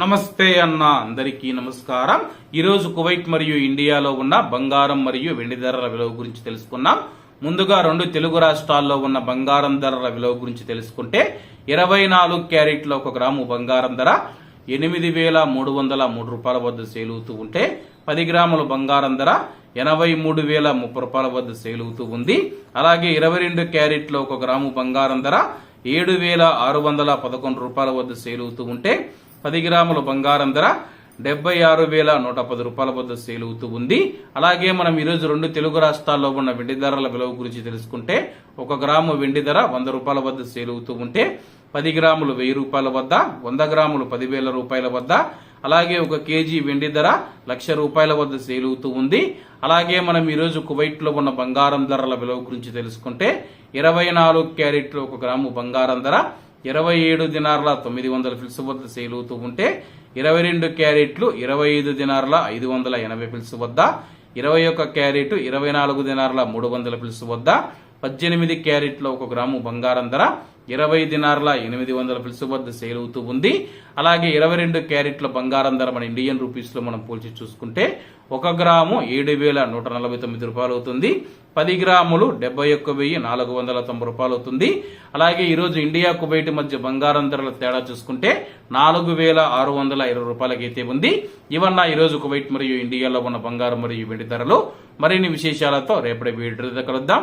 నమస్తే అన్న అందరికీ నమస్కారం. ఈరోజు కువైట్ మరియు ఇండియాలో ఉన్న బంగారం మరియు వెండి ధరల విలువ గురించి తెలుసుకున్నాం. ముందుగా రెండు తెలుగు రాష్ట్రాల్లో ఉన్న బంగారం ధరల విలువ గురించి తెలుసుకుంటే ఇరవై నాలుగు క్యారెట్ల ఒక గ్రాము బంగారం ధర ఎనిమిది వేల మూడు వందల మూడు రూపాయల వద్ద సేలుతూ ఉంటే పది గ్రాముల బంగారం ధర ఎనభై మూడు వేల ముప్పై రూపాయల వద్ద సేలుతూ ఉంది. అలాగే ఇరవై రెండు క్యారెట్ల ఒక గ్రాము బంగారం ధర ఏడు వేల ఆరు వందల పదకొండు రూపాయల వద్ద సేలుతూ ఉంటే పది గ్రాముల బంగారం ధర డెబ్బై ఆరు వేల నూట పది రూపాయల వద్ద సేల్ అవుతూ ఉంది. అలాగే మనం ఈరోజు రెండు తెలుగు రాష్ట్రాల్లో ఉన్న వెండి ధరల విలువ గురించి తెలుసుకుంటే ఒక గ్రాము వెండి ధర వంద రూపాయల వద్ద సేల్ అవుతూ ఉంటే పది గ్రాములు వెయ్యి రూపాయల వద్ద వంద గ్రాములు పదివేల రూపాయల వద్ద అలాగే ఒక కేజీ వెండి ధర లక్ష రూపాయల వద్ద సేల్ అవుతూ ఉంది. అలాగే మనం ఈరోజు కువైట్లో ఉన్న బంగారం ధరల విలువ గురించి తెలుసుకుంటే ఇరవై నాలుగు క్యారెట్లు ఒక గ్రాము బంగారం ధర ఇరవై ఏడు దినార్ల తొమ్మిది వందల ఫిల్స్ వద్ద సేల్ అవుతూ ఉంటే ఇరవై రెండు క్యారెట్లు ఇరవై ఐదు దినార్ల ఐదు వందల ఎనభై ఫిల్స్ వద్ద ఇరవై ఒక్క క్యారెట్ ఇరవై నాలుగు దినార్ల మూడు వందల ఫిల్స్ వద్ద పద్దెనిమిది క్యారెట్ల ఒక గ్రాము బంగారం ధర ఇరవై దినార్ల ఎనిమిది వందల పిలుసు వద్ద సేల్ అవుతూ ఉంది. అలాగే ఇరవై రెండు క్యారెట్ల బంగారం ధర మన ఇండియన్ రూపీస్లో మనం పోల్చి చూసుకుంటే ఒక గ్రాము ఏడు వేల నూట నలభై తొమ్మిది రూపాయలు అవుతుంది. పది గ్రాములు డెబ్బై ఒక్క వెయ్యి నాలుగు వందల తొంభై రూపాయలు అవుతుంది. అలాగే ఈరోజు ఇండియా కువైట్ మధ్య బంగారం ధరల తేడా చూసుకుంటే నాలుగు వేల ఆరు వందల ఇరవై రూపాయలకైతే ఉంది. ఇవన్న ఈరోజు కువైట్ మరియు ఇండియాలో ఉన్న బంగారం మరియు వెండి ధరలు. మరిన్ని విశేషాలతో రేపటి వీడియో కలుద్దాం.